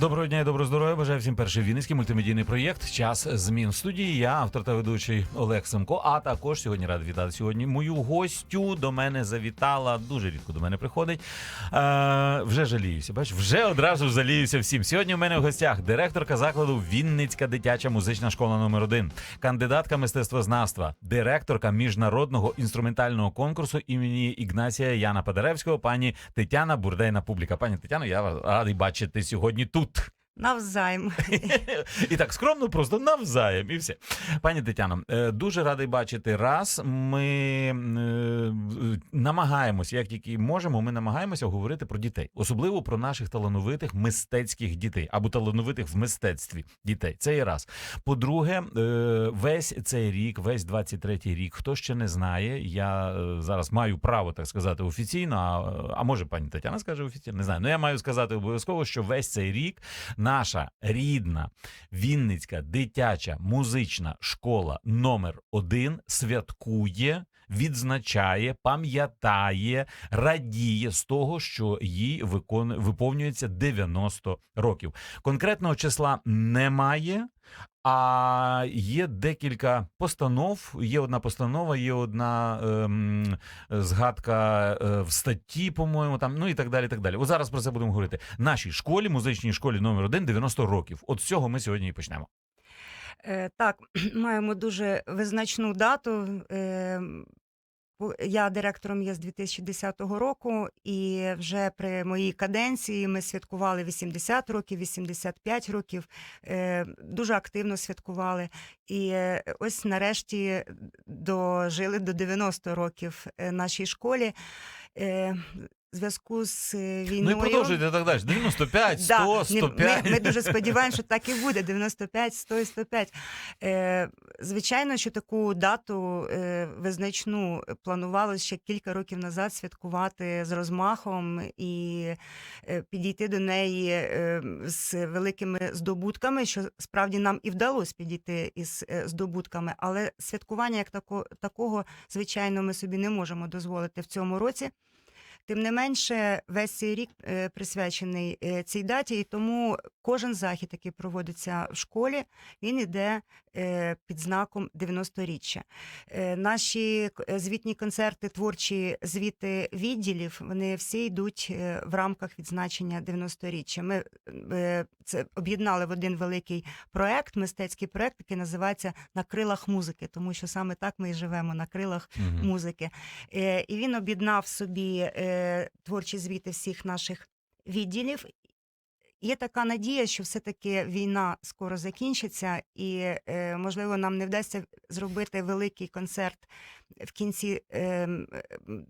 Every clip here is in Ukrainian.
Доброго дня і доброго здоров'я. Бажаю всім перший вінницький мультимедійний проєкт Час змін в студії. Я автор та ведучий Олег Семко. А також сьогодні радий вітати сьогодні мою гостю. До мене завітала дуже рідко до мене приходить. Е, вже жаліюся. Бач, вже одразу жаліюся всім. Сьогодні у мене в гостях директорка закладу Вінницька дитяча музична школа номер 1 кандидатка мистецтвознавства, директорка міжнародного інструментального конкурсу імені Ігнасія Яна Падаревського, пані Тетяна Бурдейна Публіка. Пані Тетяно, я радий бачити сьогодні тут. Тут Навзаєм. І так скромно, просто навзаєм, і все. Пані Тетяно, е, дуже радий бачити раз. Ми е, намагаємося, як тільки можемо, ми намагаємося говорити про дітей, особливо про наших талановитих мистецьких дітей або талановитих в мистецтві дітей. Це є раз. По-друге, е, весь цей рік, весь 23-й рік, хто ще не знає, я зараз маю право так сказати офіційно. А, а може пані Тетяна скаже офіційно, не знаю. Ну я маю сказати обов'язково, що весь цей рік наша рідна Вінницька дитяча музична школа номер 1 святкує. Відзначає, пам'ятає, радіє з того, що їй викон... виповнюється 90 років. Конкретного числа немає, а є декілька постанов. Є одна постанова, є одна ем, згадка е, в статті, по-моєму, там ну і так далі. так далі. От зараз про це будемо говорити. Нашій школі, музичній школі номер 1 90 років. От з цього ми сьогодні і почнемо. Е, Так, маємо дуже визначну дату. Я директором є з 2010 року, і вже при моїй каденції ми святкували 80 років, 85 років, е, дуже активно святкували. І е, ось нарешті дожили до 90 років е, нашій школі. Зв'язку з е, Ну і продовжуйте так далі. 95, 100, Да, 105. Ми, ми дуже сподіваємося, що так і буде. 95, 100 і 105. Е, звичайно, що таку дату е, визначну планувалося ще кілька років назад святкувати з розмахом і е, підійти до неї е, з великими здобутками, що справді нам і вдалося підійти із е, здобутками. Але святкування як тако, такого, звичайно, ми собі не можемо дозволити в цьому році. Тим не менше, весь цей рік е, присвячений е, цій даті, і тому кожен захід, який проводиться в школі, він іде е, під знаком 90-річчя. Е, Наші звітні концерти, творчі звіти відділів, вони всі йдуть в рамках відзначення 90-річчя. Ми це об'єднали в один великий проект, мистецький проект, який називається На крилах музики, тому що саме так ми і живемо на крилах Мгм. музики. І він об'єднав собі творчі звіти всіх наших відділів. Є така надія, що все-таки війна скоро закінчиться, і е, можливо нам не вдасться зробити великий концерт в кінці е,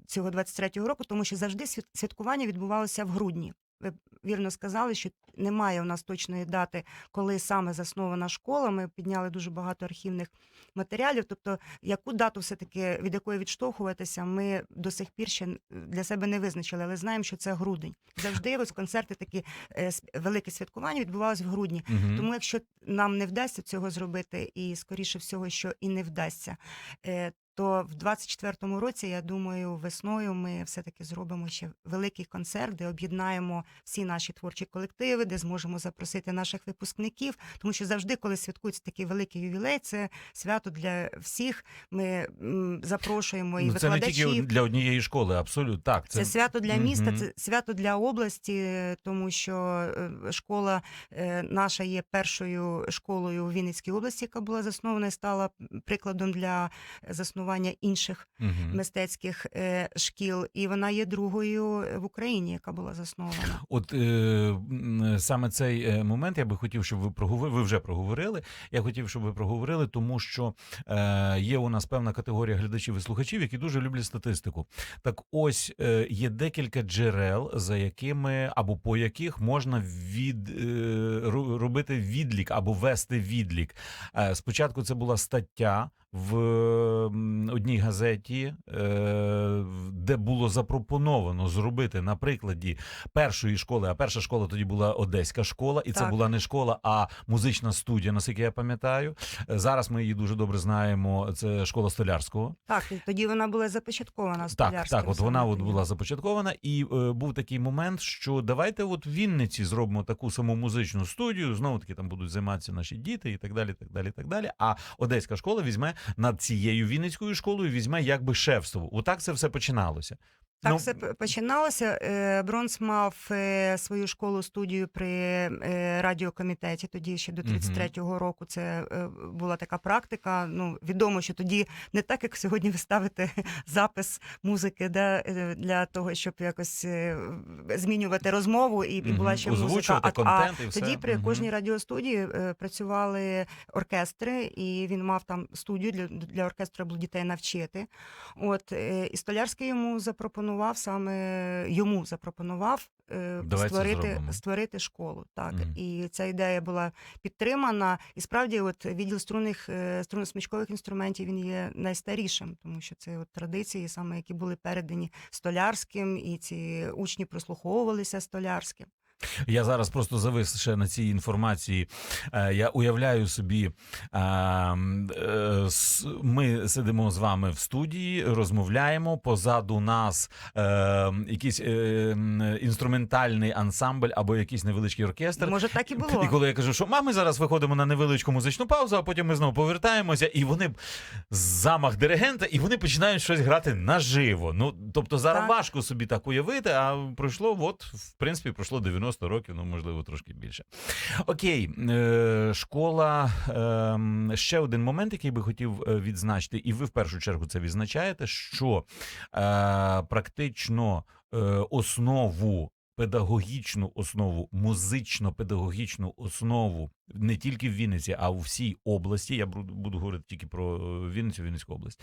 цього 23-го року, тому що завжди святкування відбувалося в грудні. Ви вірно сказали, що немає у нас точної дати, коли саме заснована школа. Ми підняли дуже багато архівних матеріалів. Тобто, яку дату все-таки від якої відштовхуватися, ми до сих пір ще для себе не визначили, але знаємо, що це грудень. Завжди ось концерти такі е, велике святкування відбувалось в грудні. Мгм. Тому, якщо нам не вдасться цього зробити, і скоріше всього, що і не вдасться, е, то в 24-му році, я думаю, весною ми все-таки зробимо ще великий концерт, де об'єднаємо всі наші творчі колективи, де зможемо запросити наших випускників. Тому що завжди, коли святкується такий великий ювілей, це свято для всіх. Ми запрошуємо і Ну, це не тільки для однієї школи, абсолютно так. Це свято для міста, це свято для області, тому що е, школа е, наша є першою школою у Вінницькій області, яка була заснована і стала прикладом для заснування інших Мгм. мистецьких е, шкіл. І вона є другою в Україні, яка була заснована. От е, саме цей е, момент я би хотів, щоб ви проговорили. Ви вже проговорили. Я хотів, щоб ви проговорили, тому що е, є у нас певна категорія глядачів і слухачів, які дуже люблять статистику. Так, ось е, є декілька джерел, за якими або по яких можна від е, робити відлік або вести відлік. Е, спочатку це була стаття в одній газеті, е, де було запропоновано зробити на прикладі першої школи, а перша школа тоді була одеська школа, і це Так. була не школа, а музична студія, наскільки я пам'ятаю. Е, Зараз ми її дуже добре знаємо. Це школа столярського. Так, і тоді вона була започаткована Так, так, от вона от була започаткована, і е, був такий момент, що давайте от в Вінниці зробимо таку саму музичну студію. Знову таки там будуть займатися наші діти, і так далі. так далі, так далі. А одеська школа візьме над цією Вінницькою школою, візьме якби шефство. Отак це все починалося. Так Ну, все починалося. Е, Бронс мав е, свою школу студію при е, радіокомітеті. Тоді ще до 33-го року це була така практика. Ну відомо, що тоді не так, як сьогодні ви ставите запис музики, да, для того, щоб якось змінювати розмову, і, була ще музика. А, а і все. тоді при кожній радіостудії працювали оркестри, і він мав там студію для, для оркестру було дітей навчити. От і Столярський йому запропонував саме йому запропонував е, Давай створити, створити школу. Так mm. і ця ідея була підтримана. І справді, от відділ струнних е, струнно-смичкових інструментів він є найстарішим, тому що це от традиції, саме які були передані столярським, і ці учні прослуховувалися столярським. Я зараз просто завис ще на цій інформації. Е, Я уявляю собі, е, е, ми сидимо з вами в студії, розмовляємо. Позаду нас якийсь інструментальний ансамбль або якийсь невеличкий оркестр. Може, так і було. І коли я кажу, що «Ма, ми зараз виходимо на невеличку музичну паузу, а потім ми знову повертаємося, і вони замах диригента, і вони починають щось грати наживо. Ну тобто зараз Так. важко собі так уявити, а пройшло, от в принципі, пройшло 90 років, ну можливо, трошки більше. Окей, е, школа. Е, ще один момент, який би хотів е, відзначити, і ви в першу чергу це відзначаєте, що е, практично основу. Педагогічну основу, музично-педагогічну основу не тільки в Вінниці, а у всій області. Я буду, говорити тільки про е, Вінницю, Вінницьку область.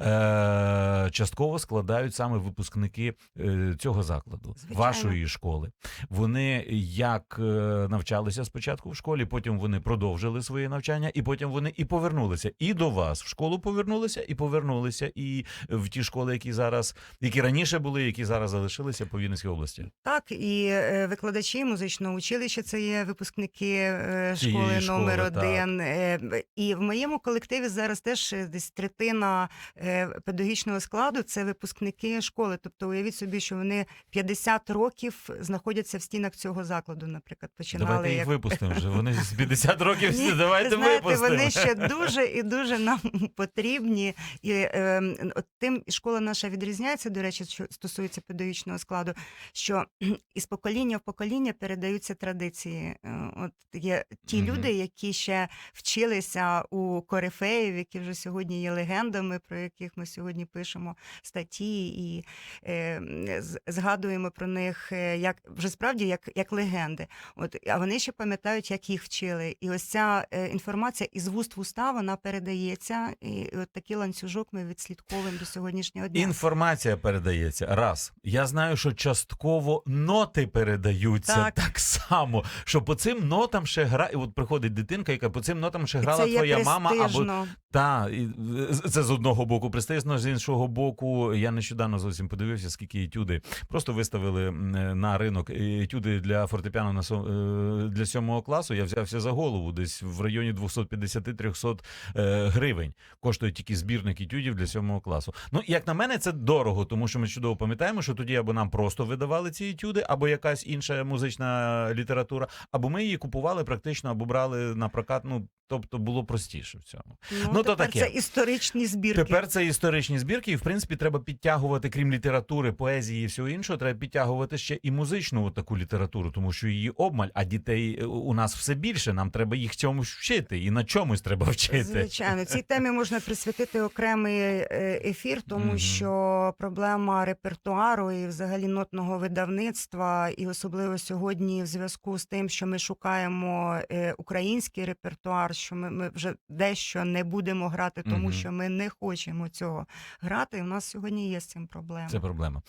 Е, частково складають саме випускники е, цього закладу, Звичайно. вашої школи. Вони як е, навчалися спочатку в школі, потім вони продовжили своє навчання, і потім вони і повернулися. І до вас в школу повернулися, і повернулися, і в ті школи, які зараз, які раніше були, які зараз залишилися по Вінницькій області. Так, і викладачі музичного училища це є випускники школи школи, номер один. Е, І в моєму колективі зараз теж е, десь третина е, педагогічного складу це випускники школи. Тобто уявіть собі, що вони 50 років знаходяться в стінах цього закладу, наприклад, починали Давайте їх як випустимо вже. Вони з 50 років всі. Ні, Давайте знаєте, випустимо. вони ще дуже і дуже нам потрібні. І е, от тим школа наша відрізняється, до речі, що стосується педагогічного складу, що із покоління в покоління передаються традиції. От є ті Мгм. люди, які ще вчилися у корифеїв, які вже сьогодні є легендами, про яких ми сьогодні пишемо статті і е, згадуємо про них е, як вже справді як, як легенди. От, а вони ще пам'ятають, як їх вчили. І ось ця е, інформація із вуст в уста вона передається. І от такий ланцюжок ми відслідковуємо до сьогоднішнього дня. Інформація передається. Раз. Я знаю, що частково ноти передаються так, Так. само. Що по цим нотам ще грає. Приходить дитинка, яка по цим нотам ще грала твоя мама або. Та і, це з одного боку престижно, з іншого боку. Я нещодавно зовсім подивився, скільки етюди просто виставили на ринок етюди для фортепіано на е, для сьомого класу. Я взявся за голову десь в районі 250-300 е, гривень. Коштує тільки збірник етюдів для сьомого класу. Ну як на мене, це дорого, тому що ми чудово пам'ятаємо, що тоді або нам просто видавали ці етюди, або якась інша музична література, або ми її купували практично, або брали на прокат. Ну тобто було простіше в цьому. Ну, ну, то таке. це історичні збірки. Тепер це історичні збірки, і в принципі треба підтягувати, крім літератури, поезії і всього іншого, треба підтягувати ще і музичну таку літературу, тому що її обмаль, а дітей е, у нас все більше. Нам треба їх чомусь вчити, і на чомусь треба вчити. Звичайно, цій темі можна присвятити окремий е, ефір, тому Мгм. що проблема репертуару і взагалі нотного видавництва, і особливо сьогодні, в зв'язку з тим, що ми шукаємо е, український репертуар, що ми, ми вже дещо не будемо грати, тому Мгм. що ми не хочемо цього грати. І у нас сьогодні є з цим проблема. Це проблема.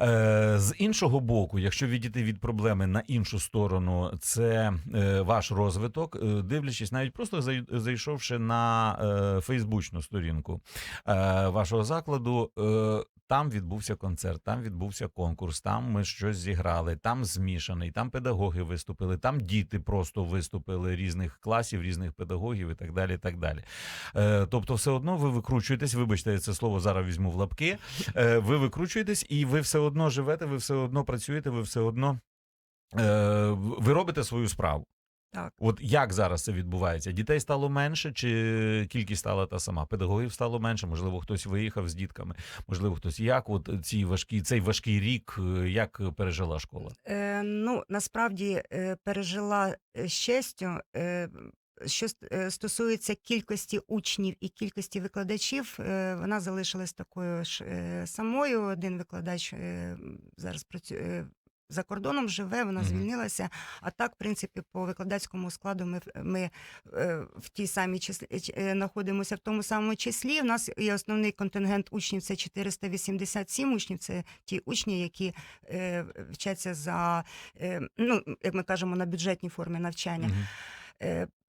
Е, з іншого боку, якщо відійти від проблеми на іншу сторону, це е, ваш розвиток, е, дивлячись, навіть просто зайшовши на е, фейсбучну сторінку е, вашого закладу. Е, там відбувся концерт, там відбувся конкурс, там ми щось зіграли, там змішаний, там педагоги виступили, там діти просто виступили різних класів, різних педагогів і так далі. І так далі. Е, тобто, все одно ви викручуєтесь, вибачте, я це слово зараз візьму в лапки. Е, ви викручуєтесь, і ви все одно живете, ви все одно працюєте, ви все одно е, ви робите свою справу. Так. От як зараз це відбувається? Дітей стало менше, чи кількість стала та сама? Педагогів стало менше, можливо, хтось виїхав з дітками, можливо, хтось як. От ці важкі, цей важкий рік, е, як пережила школа? Е, ну, насправді е, пережила е, з честю. Е, що е, стосується кількості учнів і кількості викладачів, е, вона залишилась такою ж е, самою. Один викладач е, зараз працює. За кордоном живе, вона звільнилася. А так, в принципі, по викладацькому складу ми, в- ми е, в тій самій числі е, знаходимося в тому самому числі. У нас є основний контингент учнів це 487 учнів. Це ті учні, які е, вчаться за е, ну, як ми кажемо, на бюджетній формі навчання.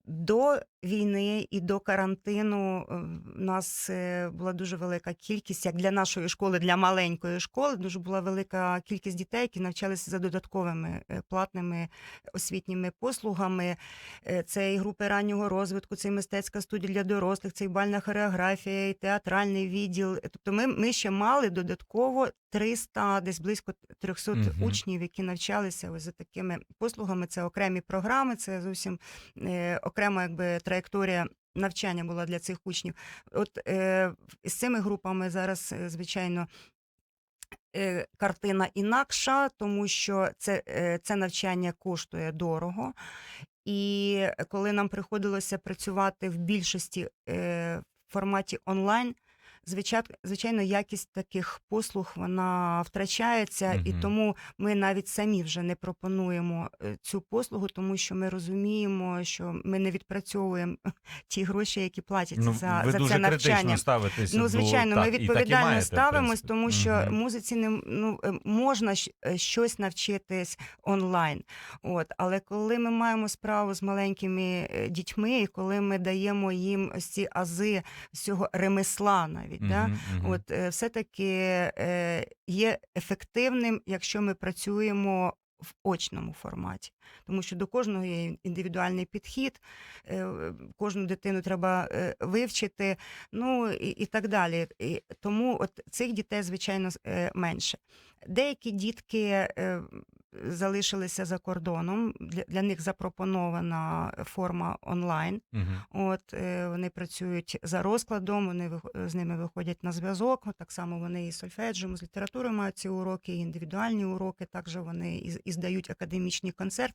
Е, До війни і до карантину е, в нас е, була дуже велика кількість, як для нашої школи, для маленької школи, дуже була велика кількість дітей, які навчалися за додатковими е, платними освітніми послугами. Е, Це і групи раннього розвитку, це і мистецька студія для дорослих, це і бальна хореографія, і театральний відділ. Тобто ми, ми ще мали додатково 300, десь близько 300 Мгм. учнів, які навчалися ось за такими послугами. Це окремі програми, це зовсім е, окрема якби траєкторія. Навчання була для цих учнів. От е, з цими групами зараз, е, звичайно, е, картина інакша, тому що це, е, це навчання коштує дорого. І коли нам приходилося працювати в більшості е, в форматі онлайн, звичайно, якість таких послуг вона втрачається, і тому ми навіть самі вже не пропонуємо е, цю послугу, тому що ми розуміємо, що ми не відпрацьовуємо ті гроші, які платять Ну, за, ви за дуже це навчання. ставитеся Ну, до звичайно, ми так і відповідально маєте, ставимось, тому що Мгм. музиці не ну е, можна е, щось навчитись онлайн. От, але коли ми маємо справу з маленькими дітьми, і коли ми даємо їм ось ці ази з цього ремесла, навіть да, Мгм, мгм. от е, все-таки е, є ефективним, якщо ми працюємо в очному форматі, тому що до кожного є індивідуальний підхід, е, кожну дитину треба е, вивчити, ну і, і так далі. І тому от цих дітей, звичайно, е, менше. Деякі дітки залишилися за кордоном. Для, для них запропонована форма онлайн. Мгм. От вони працюють за розкладом, вони з ними виходять на зв'язок. Так само вони і з сольфеджем, з літературою мають ці уроки, і індивідуальні уроки. Також вони і, і здають академічні концерти.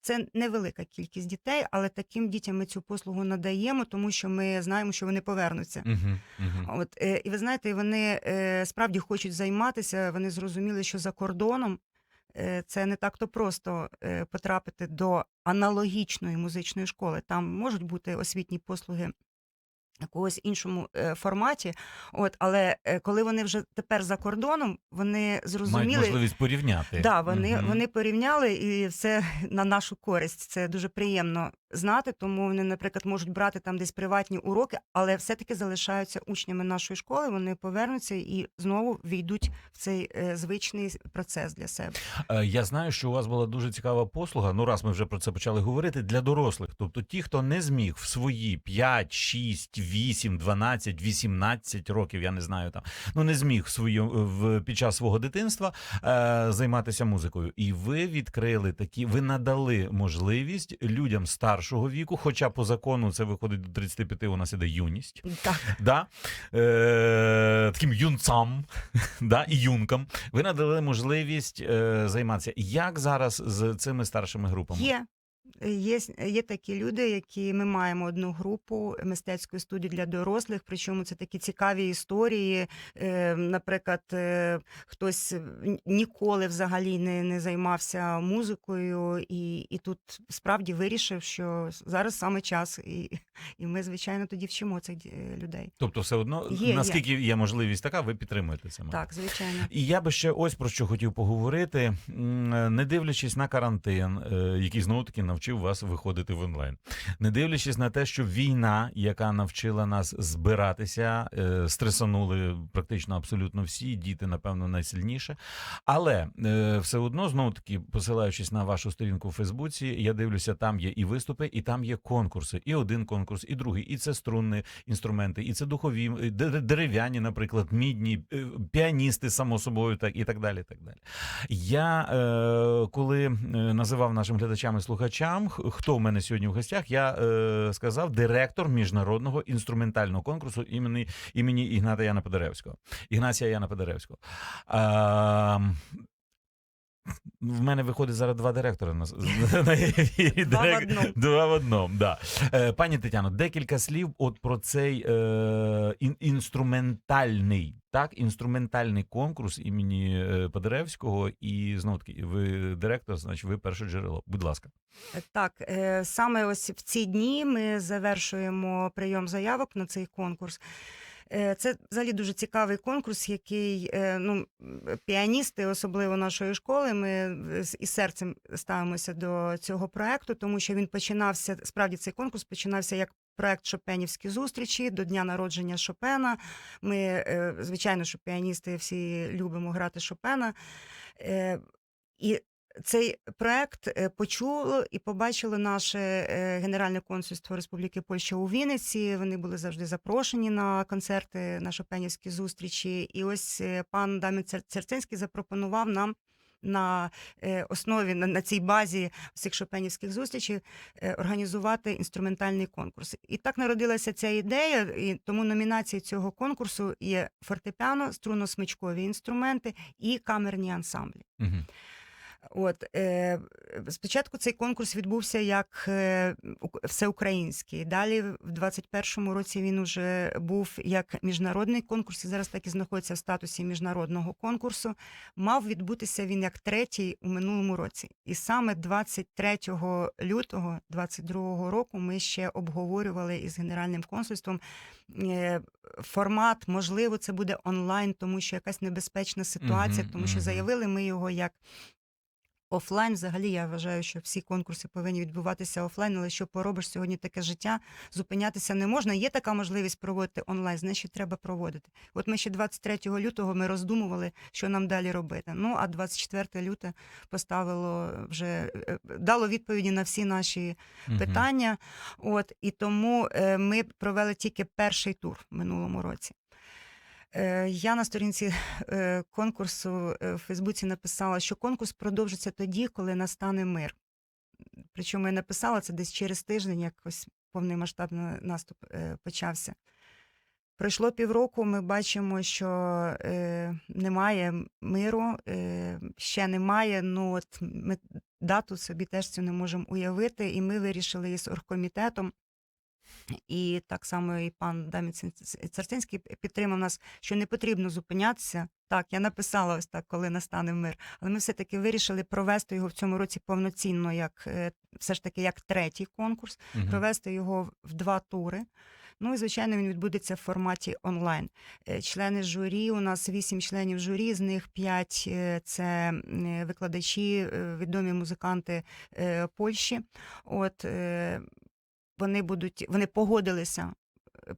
Це невелика кількість дітей, але таким дітям ми цю послугу надаємо, тому що ми знаємо, що вони повернуться. Мгм, мгм. От е, і ви знаєте, вони е, справді хочуть займатися. Вони зрозуміли, що за кордоном е, це не так-то просто е, потрапити до аналогічної музичної школи. Там можуть бути освітні послуги. Якогось іншому е, форматі, от але е, коли вони вже тепер за кордоном, вони Мають зрозуміли, можливість порівняти. Да, вони, Мгм. вони порівняли і все на нашу користь. Це дуже приємно знати. Тому вони, наприклад, можуть брати там десь приватні уроки, але все-таки залишаються учнями нашої школи. Вони повернуться і знову війдуть в цей е, звичний процес для себе. Е, Я знаю, що у вас була дуже цікава послуга. Ну, раз ми вже про це почали говорити для дорослих. Тобто, ті, хто не зміг в свої 5, 6, 8, 12, 18 років, я не знаю там, ну не зміг в свою в під час свого дитинства е, займатися музикою. І ви відкрили такі, ви надали можливість людям старшого віку, хоча по закону це виходить до 35, у нас іде юність. Так, да? е, таким юнцам да? і юнкам. Ви надали можливість е, займатися. Як зараз з цими старшими групами? є. Є, є такі люди, які ми маємо одну групу мистецької студії для дорослих. Причому це такі цікаві історії. Е, наприклад, е, хтось ніколи взагалі не, не займався музикою, і, і тут справді вирішив, що зараз саме час, і, і ми, звичайно, тоді вчимо цих людей. Тобто, все одно, Є, є. наскільки є можливість така, ви підтримуєте це. Так, звичайно. І я би ще ось про що хотів поговорити, не дивлячись на карантин, е, який знову таки навчив вас виходити в онлайн, не дивлячись на те, що війна, яка навчила нас збиратися, е, стресанули практично абсолютно всі, діти, напевно, найсильніше. Але е, все одно, знову таки, посилаючись на вашу сторінку в Фейсбуці, я дивлюся, там є і виступи, і там є конкурси. І один конкурс, і другий, і це струнні інструменти, і це духові, дерев'яні, наприклад, мідні, е, піаністи, само собою, так і так далі. Так далі. Я е, коли е, називав нашим глядачам і слухачам, х- хто в мене сьогодні в гостях, я е, сказав директор міжнародного інструментального конкурсу імені, імені Ігната Яна Подеревського. Ігнація Яна Подеревського. А, в мене виходить зараз два директори на, ефірі. Два в одному. Да. Е, пані Тетяно, декілька слів от про цей е, ін, інструментальний, так, інструментальний конкурс імені е, Подеревського. І знову таки, ви директор, значить, ви перше джерело. Будь ласка. Так, е, саме ось в ці дні ми завершуємо прийом заявок на цей конкурс. Е, Це взагалі дуже цікавий конкурс, який е, ну, піаністи, особливо нашої школи, ми із серцем ставимося до цього проекту, тому що він починався справді цей конкурс починався як. Проект Шопенівські зустрічі до дня народження Шопена. Ми, е, звичайно, що піаністи всі любимо грати Шопена. Е, І цей проект е, почуло і побачило наше е, Генеральне консульство Республіки Польща у Вінниці. Вони були завжди запрошені на концерти, на шопенівські зустрічі. І ось е, пан Дамін Цер- Церцинський запропонував нам. На основі на, цій базі цих шопенівських зустрічей організувати інструментальний конкурс. І так народилася ця ідея. І тому номінації цього конкурсу є фортепіано, струнно-смичкові інструменти і камерні ансамблі. Угу. От е, спочатку цей конкурс відбувся як е, всеукраїнський. Далі, в 21-му році, він уже був як міжнародний конкурс, і зараз так і знаходиться в статусі міжнародного конкурсу. Мав відбутися він як третій у минулому році. І саме 23 лютого 22 року ми ще обговорювали із генеральним консульством е, формат. Можливо, це буде онлайн, тому що якась небезпечна ситуація, тому що заявили ми його як. Офлайн, взагалі, я вважаю, що всі конкурси повинні відбуватися офлайн, але що поробиш сьогодні таке життя, зупинятися не можна. Є така можливість проводити онлайн, значить треба проводити. От ми ще 23 лютого ми роздумували, що нам далі робити. Ну а 24 люте поставило вже е, дало відповіді на всі наші питання. От і тому е, ми провели тільки перший тур в минулому році. Е, Я на сторінці е, конкурсу е, в Фейсбуці написала, що конкурс продовжиться тоді, коли настане мир. Причому я написала це десь через тиждень, якось повномасштабний наступ е, почався. Пройшло півроку, ми бачимо, що е, немає миру, е, ще немає. Ну от ми дату собі теж цю не можемо уявити, і ми вирішили із оргкомітетом. І так само і пан Дамін Цин- Царцинський підтримав нас, що не потрібно зупинятися. Так, я написала ось так, коли настане мир. Але ми все-таки вирішили провести його в цьому році повноцінно, як е, все ж таки як третій конкурс, Мгм. провести його в два тури. Ну і звичайно, він відбудеться в форматі онлайн. Е, Члени журі у нас вісім членів журі, з них п'ять е, це викладачі, відомі музиканти Польщі. От вони будуть, вони погодилися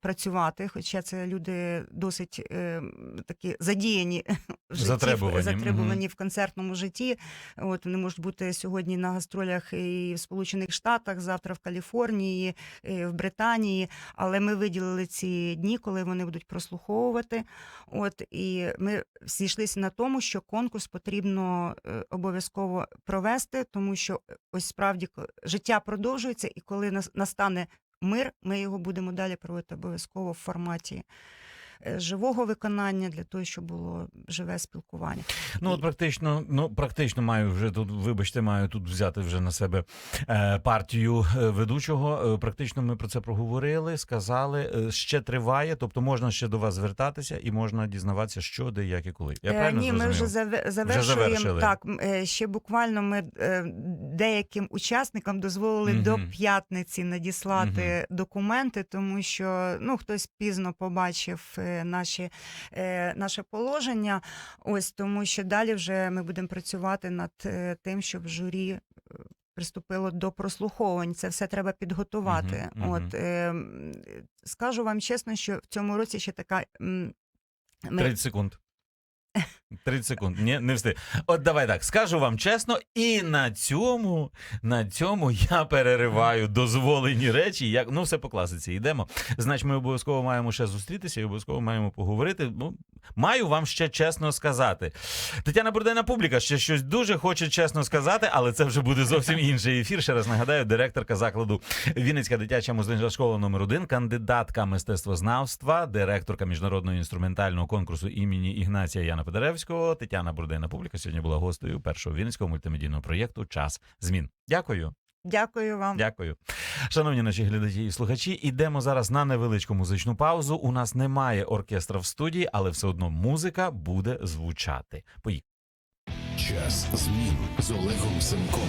працювати, хоча це люди досить е, такі задіяні в житті, в- Затребувані, затребувані в концертному житті. От вони можуть бути сьогодні на гастролях і в Сполучених Штатах, завтра в Каліфорнії, е, в Британії. Але ми виділили ці дні, коли вони будуть прослуховувати. От і ми зійшлися на тому, що конкурс потрібно е, обов'язково провести, тому що е, ось справді життя продовжується, і коли нас- настане мир, ми його будемо далі проводити обов'язково в форматі живого виконання, для того, щоб було живе спілкування. Ну, от практично, ну практично маю вже тут, вибачте, маю тут взяти вже на себе е, партію е, ведучого. Е, практично ми про це проговорили, сказали. Е, ще триває, тобто можна ще до вас звертатися і можна дізнаватися, що, де, як і коли. Я Е, правильно Ні, ми вже заве- завершуємо. завершили. Так, е, ще буквально ми е, деяким учасникам дозволили до п'ятниці надіслати документи, тому що ну хтось пізно побачив е, наші, е, наше положення. Ось тому, що далі вже ми будемо працювати над е, тим, щоб журі. е, Приступило до прослуховувань, це все треба підготувати. Мгм, мгм. От е, скажу вам чесно, що в цьому році ще така ми 30 секунд. 30 секунд. Ні, не встиг. От давай так, скажу вам чесно, і на цьому, на цьому я перериваю дозволені речі. Як, ну, все по класиці. Йдемо. Значить, ми обов'язково маємо ще зустрітися і обов'язково маємо поговорити. Ну, маю вам ще чесно сказати. Тетяна Бурдена Публіка ще щось дуже хоче чесно сказати, але це вже буде зовсім інший ефір. Ще раз нагадаю, директорка закладу Вінницька дитяча музична школа номер 1 кандидатка мистецтвознавства, директорка міжнародного інструментального конкурсу імені Ігнація Яна Федоревського. Тетяна Бурдена Публіка сьогодні була гостею першого вінницького мультимедійного проєкту Час змін. Дякую. дякую вам. Дякую. Шановні наші глядачі і слухачі, ідемо зараз на невеличку музичну паузу. У нас немає оркестра в студії, але все одно музика буде звучати. Поїхали. Час змін з Олегом Семком.